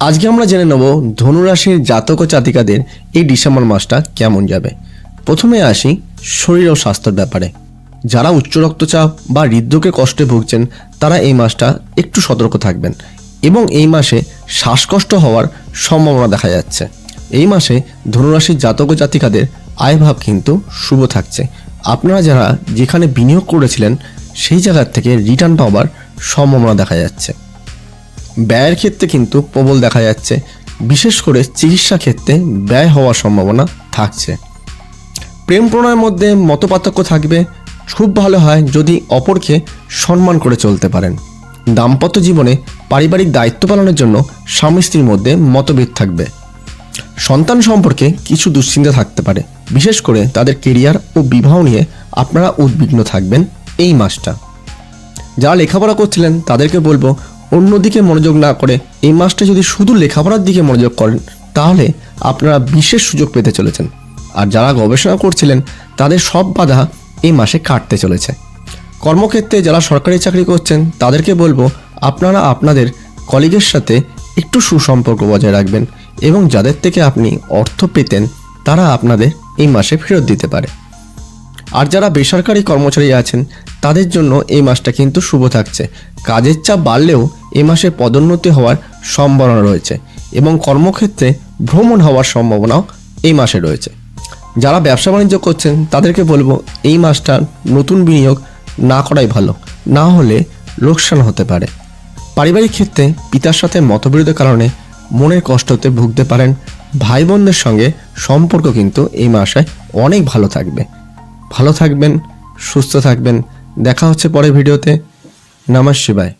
আজকে আমরা জেনে নেব ধনুরাশির জাতক ও জাতিকাদের এই ডিসেম্বর মাসটা কেমন যাবে। প্রথমে আসি শরীর ও স্বাস্থ্যের ব্যাপারে। যারা উচ্চ রক্তচাপ বা হৃদরোগে কষ্টে ভুগছেন, তারা এই মাসটা একটু সতর্ক থাকবেন এবং এই মাসে শ্বাসকষ্ট হওয়ার সম্ভাবনা দেখা যাচ্ছে। এই মাসে ধনুরাশির জাতক ও জাতিকাদের আয়ভাব কিন্তু শুভ থাকছে। আপনারা যারা যেখানে বিনিয়োগ করেছিলেন, সেই জায়গার থেকে রিটার্ন পাওয়ার সম্ভাবনা দেখা যাচ্ছে। ব্যয়ের ক্ষেত্রে কিন্তু প্রবল দেখা যাচ্ছে। বিশেষ করে চিকিৎসা ক্ষেত্রে ব্যয় হওয়ার সম্ভাবনা থাকছে। প্রেম প্রণয়ের মধ্যে মতপার্থক্য থাকবে। খুব ভালো হয় যদি অপরকে সম্মান করে চলতে পারেন। দাম্পত্য জীবনে পারিবারিক দায়িত্ব পালনের জন্য স্বামী স্ত্রীর মধ্যে মতভেদ থাকবে। সন্তান সম্পর্কে কিছু দুশ্চিন্তা থাকতে পারে। বিশেষ করে তাদের কেরিয়ার ও বিবাহ নিয়ে আপনারা উদ্বিগ্ন থাকবেন এই মাসটা। যারা লেখাপড়া করছিলেন তাদেরকে বলব অন্যদিকে মনোযোগ না করে এই মাসটা যদি শুধু লেখাপড়ার দিকে মনোযোগ করেন, তাহলে আপনারা বিশেষ সুযোগ পেতে চলেছেন। আর যারা গবেষণা করছিলেন, তাদের সব বাধা এই মাসে কাটতে চলেছে। কর্মক্ষেত্রে যারা সরকারি চাকরি করছেন, তাদেরকে বলব, আপনারা আপনাদের কলিগের সাথে একটু সুসম্পর্ক বজায় রাখবেন এবং যাদের থেকে আপনি অর্থ পেতেন, তারা আপনাদের এই মাসে ফেরত দিতে পারে। আর যারা বেসরকারি কর্মচারী আছেন, তাদের জন্য এই মাসটা কিন্তু শুভ থাকছে। কাজের চাপ বাড়লেও এই মাসে পদোন্নতি হওয়ার সম্ভাবনা রয়েছে এবং কর্মক্ষেত্রে ভ্রমণ হওয়ার সম্ভাবনাও এই মাসে রয়েছে। যারা ব্যবসা বাণিজ্য করছেন, তাদেরকে বলব এই মাসটা নতুন বিনিয়োগ না করাই ভালো, না হলে লোকসান হতে পারে। পারিবারিক ক্ষেত্রে পিতার সাথে মতবিরোধের কারণে মনের কষ্টতে ভুগতে পারেন ভাই বোনদের সঙ্গে সম্পর্ক কিন্তু এই মাসে অনেক ভালো থাকবে। ভালো থাকবেন, সুস্থ থাকবেন। দেখা হচ্ছে পরের ভিডিওতে। নমঃ শিবায়।